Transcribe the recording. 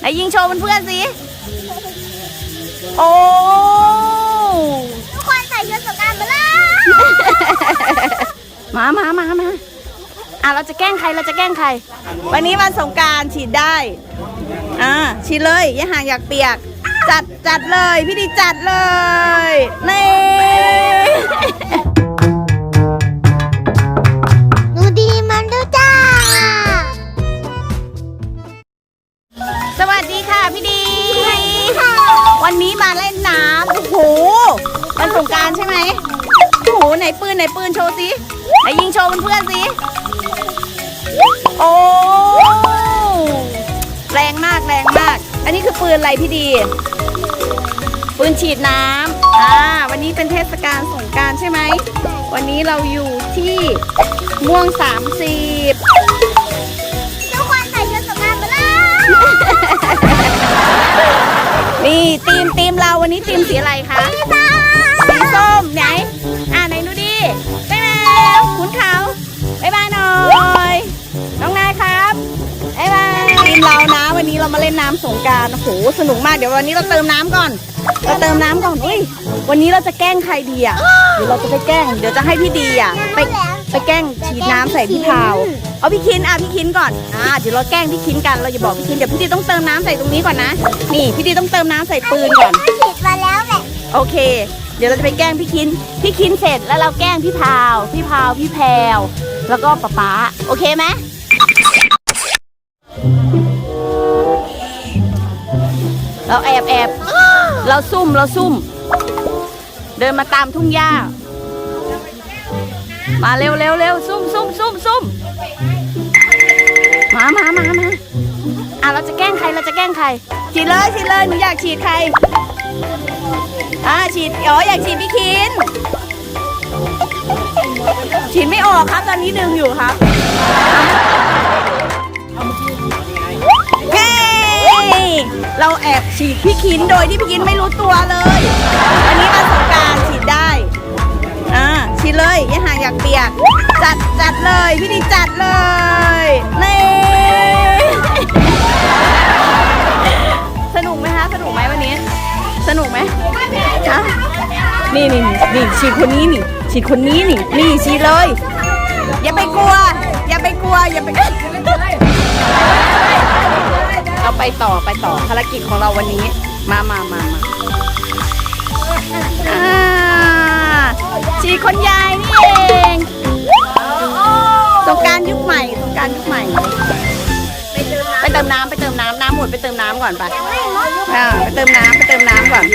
ไหนยิงโชว์เพื่อนๆสิ โอ้ทุกคนใส่ชุดสงกรารมาเลยมามามามาอะเราจะแกล้งใครเราจะแกล้งใคร วันนี้วันสงกรารฉีดได้ อ่าฉีดเลยอย่าห่างอยากเปียก จัดจัดเลย พี่ดีจัดเลยนี่ สวัสดีค่ะพี่ดี วันนี้มาเล่นน้ำโอ้โหวันสงการใช่ไหมโอ้โหไหนปืนไหนปืนโชว์สิไหนยิงโชว์เพื่อนๆสิ โอ้แรงมากแรงมาก อันนี้คือปืนอะไรพี่ดี ปืนฉีดน้ำอ่าวันนี้เป็นเทศกาลสงการใช่ไหม วันนี้เราอยู่ที่ม่วง 30 บบายบายทีมเรานะ วันนี้เรามาเล่นน้ำสงกรารโอ้โหสนุกมากเดี๋ยววันนี้เราเติมน้ำก่อน เราเติมน้ำก่อนอุ้ยวันนี้เราจะแกล้งใครดีอะเดี๋ยวเราจะไปแกล้งเดี๋ยวจะให้พี่ดีอะไปไปแกล้งฉีดน้ำใส่พี่พาวเอาพี่คินอะพี่คินก่อนอ่าเดี๋ยวเราแกล้งพี่คินกันเราอย่าบอกพี่คินเดี๋ยวพี่ดีต้องเติมน้ำใส่ตรงนี้ก่อนนะนี่พี่ดีต้องเติมน้ำใส่ปืนก่อนฉีดมาแล้วแหละโอเค เดี๋ยวเราจะไปแกล้งพี่คินพี่คินเสร็จแล้วเราแกล้งพี่พาว พี่พาวพี่แพรวแล้วก็ป๊าป๊าโอเคไหม เราแอบแอบเราซุ่มเราซุ่ม เดินมาตามทุ่งหญ้า มาเร็วเร็วเร็วซุ่มซุ่มซุ่มซุ่มมามามามาอะเราจะแกล้งใครเราจะแกล้งใคร ฉีดเลยฉีดเลยหนูอยากฉีดใครอ่าฉีดอ๋ออยากฉีดพี่คินฉีดไม่ออกครับตอนนี้ดึงอยู่ครับ เราแอบฉีดพี่คินโดยที่พี่คินไม่รู้ตัวเลยวันนี้วันสงกรารฉีดได้อ่าฉีดเลยอย่าห่างอยากเปียกจัดจัดเลยพี่ดีจัดเลยนี่สนุกไหมคะสนุกไหมวันนี้ สนุกไหมฮะนี่นี่นี่ฉีดคนนี้นี่ฉีดคนนี้นี่นี่ฉีดเลย อย่าไปกลัว อย่าไปกลัวอย่าไป ไปต่อไปต่อภารกิจของเราวันนี้ มามามามาชีคนยายนี่เองสงการยุคใหม่สงการยุคใหม่ ไปเติมน้ำไปเติมน้ำน้ำหมดไปเติมน้ำก่อนไปอ่ไปเติมน้ำไปเติมน้ำก่อน